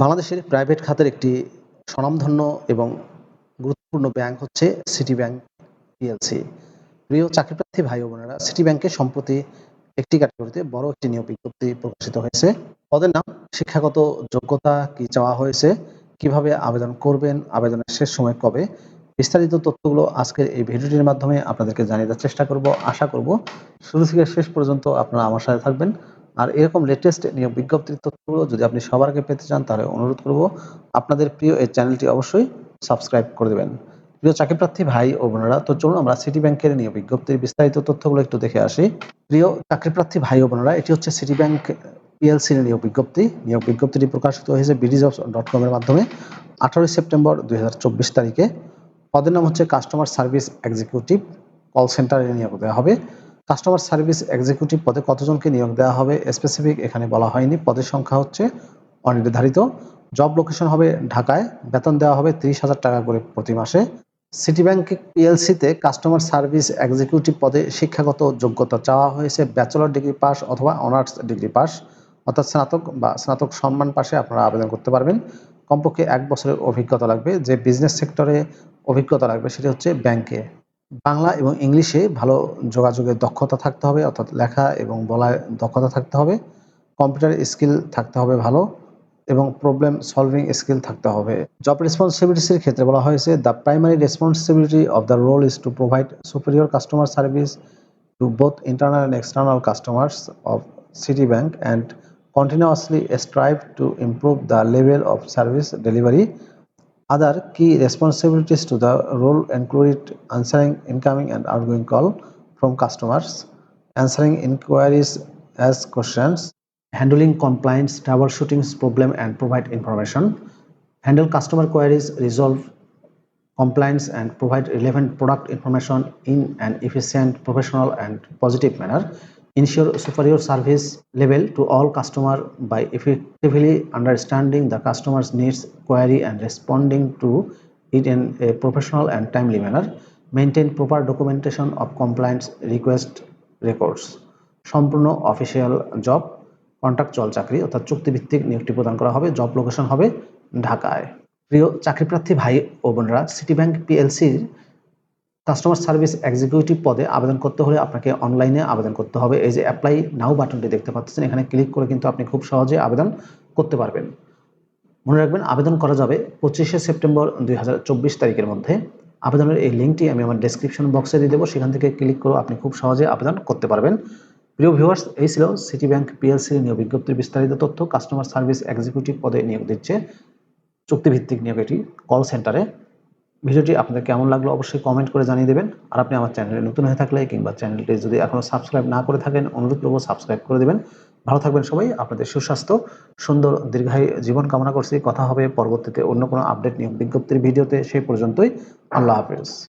বাংলাদেশের প্রাইভেট খাতের একটি স্বনামধন্য এবং গুরুত্বপূর্ণ ব্যাংক হচ্ছে সিটি ব্যাংক পিএলসি প্রিয় চাকরিপ্রার্থী ভাই বোনেরা সিটি ব্যাংকে সম্প্রতি একটি ক্যাটাগরিতে বড় একটি নিয়োগ বিজ্ঞপ্তি প্রকাশিত হয়েছে। পদের নাম, শিক্ষাগত যোগ্যতা কি চাওয়া হয়েছে, কীভাবে আবেদন করবেন, আবেদনের শেষ সময় কবে, বিস্তারিত তথ্যগুলো আজকের এই ভিডিওটির মাধ্যমে আপনাদেরকে জানিয়ে দেওয়ার চেষ্টা করব। আশা করব শুরু থেকে শেষ পর্যন্ত আপনারা আমার সাথে থাকবেন। আর এরকম লেটেস্ট নিয়োগ বিজ্ঞপ্তির তথ্যগুলো যদি আপনি সবার আগে পেতে চান, তাহলে অনুরোধ করব আপনাদের প্রিয় এই চ্যানেলটি অবশ্যই সাবস্ক্রাইব করে দেবেন। প্রিয় চাকরিপ্রার্থী ভাই ও বোনেরা, তো চলুন আমরা সিটি ব্যাংকের নিয়োগ বিজ্ঞপ্তির বিস্তারিত তথ্যগুলো একটু দেখে আসি। প্রিয় চাকরিপ্রার্থী ভাই ও বোনেরা, এটি হচ্ছে সিটি ব্যাংক পিএলসির নিয়োগ বিজ্ঞপ্তি। নিয়োগ বিজ্ঞপ্তিটি প্রকাশিত হয়েছে বিডিজবস ডট কমের মাধ্যমে আঠারোই সেপ্টেম্বর দুই হাজার চব্বিশ তারিখে। পদের নাম হচ্ছে কাস্টমার সার্ভিস এক্সিকিউটিভ কল সেন্টারে নিয়োগ দেওয়া হবে। কাস্টমার সার্ভিস এক্সিকিউটিভ পদে কতজনকে নিয়োগ দেওয়া হবে? স্পেসিফিক এখানে বলা হয়নি। পদের সংখ্যা হচ্ছে অনির্ধারিত। জব লোকেশন হবে ঢাকায়। বেতন দেওয়া হবে তিরিশ হাজার টাকা করে প্রতি মাসে। সিটি ব্যাংক পিএলসিতে কাস্টমার সার্ভিস এক্সিকিউটিভ পদে শিক্ষাগত যোগ্যতা চাওয়া হয়েছে। ব্যাচেলর ডিগ্রি পাস অথবা অনার্স ডিগ্রি পাস। অর্থাৎ স্নাতক বা স্নাতক সম্মান পাশে আপনারা আবেদন করতে পারবেন। কমপক্ষে এক বছরের অভিজ্ঞতা লাগবে। যে বিজনেস সেক্টরে অভিজ্ঞতা লাগবে সেটি হচ্ছে ব্যাংকে বাংলা এবং ইংলিশে ভালো যোগাযোগের দক্ষতা থাকতে হবে, অর্থাৎ লেখা এবং বলায় দক্ষতা থাকতে হবে, কম্পিউটার স্কিল থাকতে হবে ভালো, এবং প্রবলেম সলভিং স্কিল থাকতে হবে। জব রেসপন্সিবিলিটিসের ক্ষেত্রে বলা হয়েছে the primary responsibility of the role is to provide superior customer service to both internal and external customers of City Bank and continuously strive to improve the level of service delivery Other key responsibilities to the role include answering incoming and outgoing call from customers, answering inquiries as questions, handling compliance, troubleshooting problem and provide information, handle customer queries, resolve compliance and provide relevant product information in an efficient, professional and positive manner, ensure superior service level to all customer by effectively understanding the customer's needs, query and responding to it in a professional and timely manner, maintain proper documentation of compliance request records. সম্পূর্ণ official job contractual চাকরি অর্থাৎ চুক্তিভিত্তিক নিয়োগটি প্রদান করা হবে job location হবে ঢাকায় প্রিয় চাকরিপ্রার্থী ভাই ও বোনেরা সিটি ব্যাংক পিএলসির কাস্টমার সার্ভিস এক্সিকিউটিভ পদে আবেদন করতে হলে আপনাকে অনলাইনে আবেদন করতে হবে। এই যে অ্যাপ্লাই নাও বাটনটি দেখতে পাচ্ছেন, এখানে ক্লিক করে কিন্তু আপনি খুব সহজে আবেদন করতে পারবেন। মনে রাখবেন, আবেদন করা যাবে পঁচিশে সেপ্টেম্বর দুই হাজার চব্বিশ তারিখের মধ্যে। আবেদনের এই লিঙ্কটি আমি আমার ডেসক্রিপশন বক্সে দিয়ে দেবো। সেখান থেকে ক্লিক করে আপনি খুব সহজে আবেদন করতে পারবেন। প্রিয় ভিউয়ার্স এই ছিল সিটি ব্যাংক পিএলসির নিয়োগ বিজ্ঞপ্তির বিস্তারিত তথ্য। কাস্টমার সার্ভিস এক্সিকিউটিভ পদে নিয়োগ দিচ্ছে চুক্তিভিত্তিক নিয়োগ এটি কল সেন্টারে ভিডিওটি আপনাদের কেমন লাগল অবশ্যই কমেন্ট করে জানিয়ে দেবেন। আর আপনি আমার চ্যানেলে নতুন হয়ে থাকলে কিংবা চ্যানেলটি যদি এখনও সাবস্ক্রাইব না করে থাকেন, অনুরোধ করব সাবস্ক্রাইব করে দেবেন। ভালো থাকবেন সবাই, আপনাদের সুস্বাস্থ্য, সুন্দর, দীর্ঘায়ী জীবন কামনা করছি। কথা হবে পরবর্তীতে অন্য কোনো আপডেট নিয়ে বিজ্ঞপ্তির ভিডিওতে, সেই পর্যন্তই। আল্লাহ হাফেজ।